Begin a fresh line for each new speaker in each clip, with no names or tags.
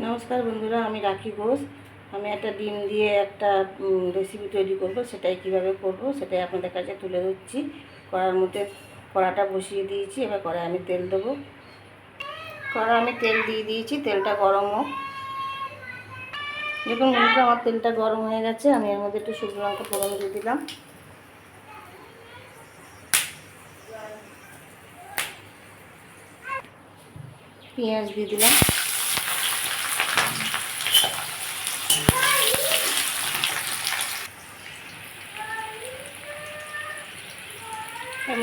নমস্কার বন্ধুরা, আমি রাখি ঘোষ। আমি একটা ডিম দিয়ে একটা রেসিপি তৈরি করব, সেটাই কীভাবে করব, সেটাই আপনাদের কাছে তুলে ধরছি। কড়ার মধ্যে কড়াটা বসিয়ে দিয়েছি, এবার কড়াই আমি তেল দেবো। কড়া আমি তেল দিয়ে দিয়েছি, তেলটা গরম হোক। দেখুন বন্ধুরা, আমার তেলটা গরম হয়ে গেছে, আমি এর মধ্যে একটু শুকনো লঙ্কা ফোড়ন দিয়ে দিলাম। পেঁয়াজ দিয়ে দিলাম।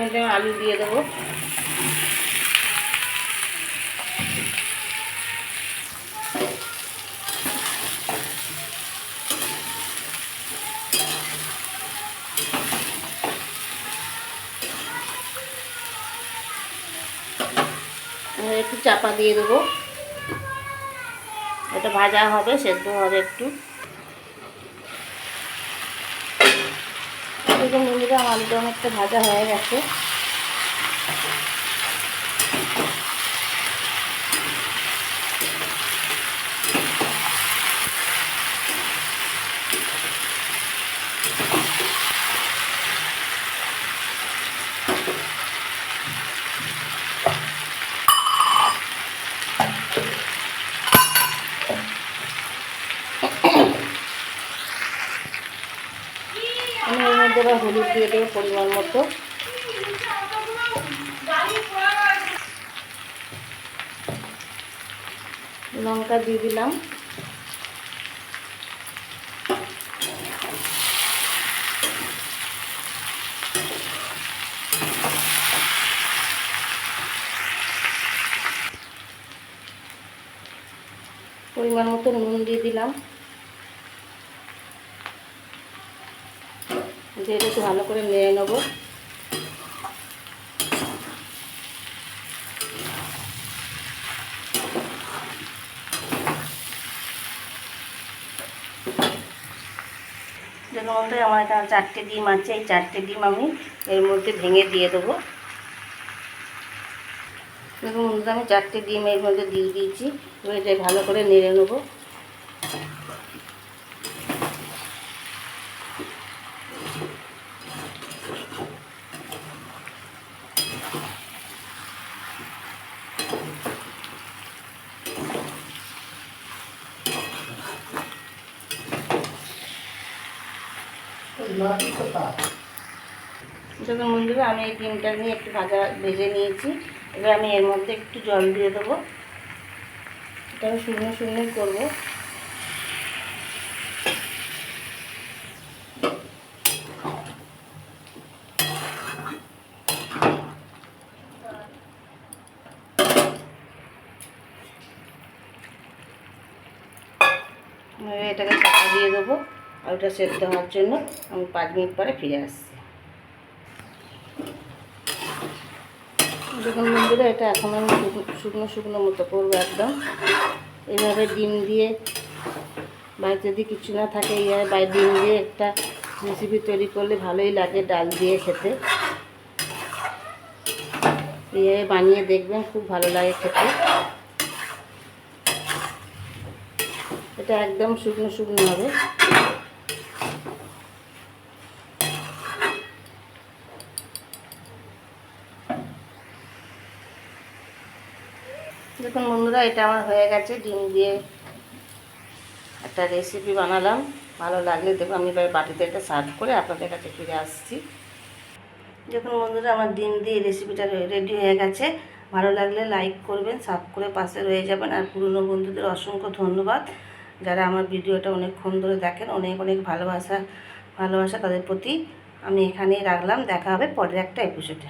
আমি আলু দিয়ে দেবো। একটু চাপা দিয়ে দেবো। এটা ভাজা হবে সেদ্ধ হবে একটু। দেখুন বন্ধুরা আমার আলুটা অনেকটা ভাজা হয়ে গেছে আমি এর মধ্যে হলুদ দিয়ে দেবো পরিমাণ মতো। লঙ্কা দিয়ে দিলাম। পরিমাণ মতো নুন দিয়ে দিলাম। দিয়ে একটু ভালো করে নেড়ে নেব। আমার এখানে চারটে ডিম আছে, এই চারটে ডিম আমি এর মধ্যে ভেঙে দিয়ে দেবো। দেখুন আমি চারটে ডিম এর মধ্যে দিয়ে দিয়েছি, এবার এটা ভালো করে নেড়ে নেব। দেখুন বন্ধুরা আমি এই ডিমটা নিয়ে একটু ভাজা ভেজে নিয়েছি। এবার আমি এর মধ্যে একটু জল দিয়ে দেবো। এটা আমি শূন্য শূন্যই করব। এটাকে চাপা দিয়ে দেবো। আর ওটা সেদ্ধ হওয়ার জন্য আমি পাঁচ মিনিট পরে ফিরে আসছি। দেখুন বন্ধুরা, এটা এখন আমি শুকনো শুকনো মতো করব একদম। এইভাবে ডিম দিয়ে বাড়িতে যদি কিছু না থাকে এইভাবে বাড়ি ডিম দিয়ে একটা রেসিপি তৈরি করলে ভালোই লাগে ডাল দিয়ে খেতে। এইভাবে বানিয়ে দেখবেন, খুব ভালো লাগে খেতে। এটা একদম শুকনো শুকনো হবে। দেখুন বন্ধুরা, এটা আমার হয়ে গেছে। ডিম দিয়ে একটা রেসিপি বানালাম। ভালো লাগলে দেখুন, আমি এবার বাটিতে এটা সার্ভ করে আপনাদের কাছে ফিরে আসছি। দেখুন বন্ধুরা, আমার ডিম দিয়ে রেসিপিটা রেডি হয়ে গেছে। ভালো লাগলে লাইক করবেন সাব করে পাশে রয়ে যাবেন। আর পুরনো বন্ধুদের অসংখ্য ধন্যবাদ। যারা আমার ভিডিওটা অনেকক্ষণ ধরে দেখেন, অনেক অনেক ভালোবাসা ভালোবাসা তাদের প্রতি আমি এখানেই রাখলাম। দেখা হবে পরের একটা এপিসোডে